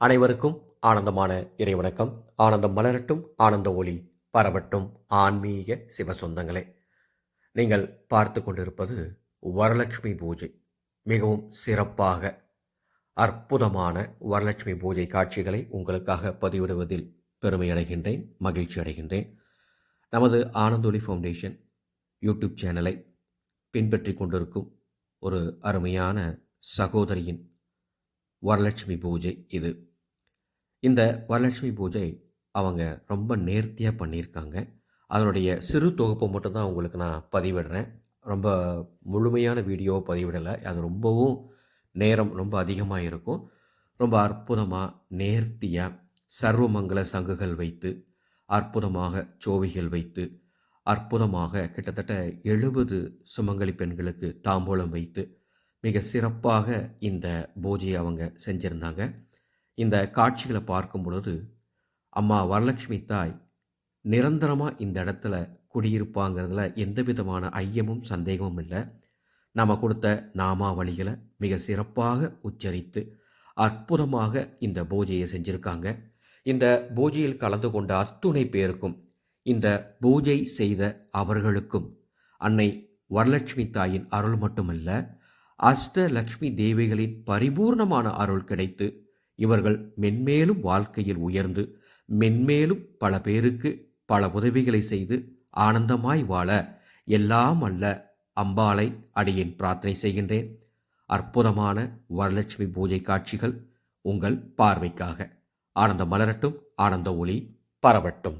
அனைவருக்கும் ஆனந்தமான இறைவணக்கம். ஆனந்தம் மலரட்டும் ஆனந்த ஒளி பரவட்டும். ஆன்மீக சிவ சொந்தங்களே நீங்கள் பார்த்து கொண்டிருப்பது வரலட்சுமி பூஜை. மிகவும் சிறப்பாக அற்புதமான வரலட்சுமி பூஜை காட்சிகளை உங்களுக்காக பதிவிடுவதில் பெருமை அடைகின்றேன் மகிழ்ச்சி அடைகின்றேன். நமது ஆனந்தொலி ஃபவுண்டேஷன் யூடியூப் சேனலை பின்பற்றி கொண்டிருக்கும் ஒரு அருமையான சகோதரியின் வரலட்சுமி பூஜை இது. இந்த வரலட்சுமி பூஜை அவங்க ரொம்ப நேர்த்தியாக பண்ணியிருக்காங்க. அதனுடைய சிறு தொகுப்பை மட்டும்தான் உங்களுக்கு நான் பதிவிடுறேன். ரொம்ப முழுமையான வீடியோ பதிவிடலை. அது ரொம்பவும் நேரம் ரொம்ப அதிகமாக இருக்கும். ரொம்ப அற்புதமாக நேர்த்தியாக சர்வமங்கல சங்குகள் வைத்து அற்புதமாக சோவிகள் வைத்து அற்புதமாக கிட்டத்தட்ட எழுபது சுமங்கலி பெண்களுக்கு தாம்பூலம் வைத்து மிக சிறப்பாக இந்த பூஜையை அவங்க செஞ்சுருந்தாங்க. இந்த காட்சிகளை பார்க்கும் பொழுது அம்மா வரலட்சுமி தாய் நிரந்தரமாக இந்த இடத்துல குடியிருப்பாங்கிறதுல எந்த விதமான ஐயமும் சந்தேகமும் இல்லை. நம்ம கொடுத்த நாமாவளிகளை மிக சிறப்பாக உச்சரித்து அற்புதமாக இந்த பூஜையை செஞ்சுருக்காங்க. இந்த பூஜையில் கலந்து கொண்ட அத்துணை பேருக்கும் இந்த பூஜை செய்த அவர்களுக்கும் அன்னை வரலட்சுமி தாயின் அருள் மட்டுமல்ல அஷ்டலக்ஷ்மி தேவிகளின் பரிபூர்ணமான அருள் கிடைத்து இவர்கள் மென்மேலும் வாழ்க்கையில் உயர்ந்து மென்மேலும் பல பேருக்கு பல உதவிகளை செய்து ஆனந்தமாய் வாழ எல்லாம் அல்ல அம்பாளை அடியேன் பிரார்த்தனை செய்கின்றேன். அற்புதமான வரலட்சுமி பூஜை காட்சிகள் உங்கள் பார்வைக்காக. ஆனந்த மலரட்டும் ஆனந்த ஒளி பரவட்டும்.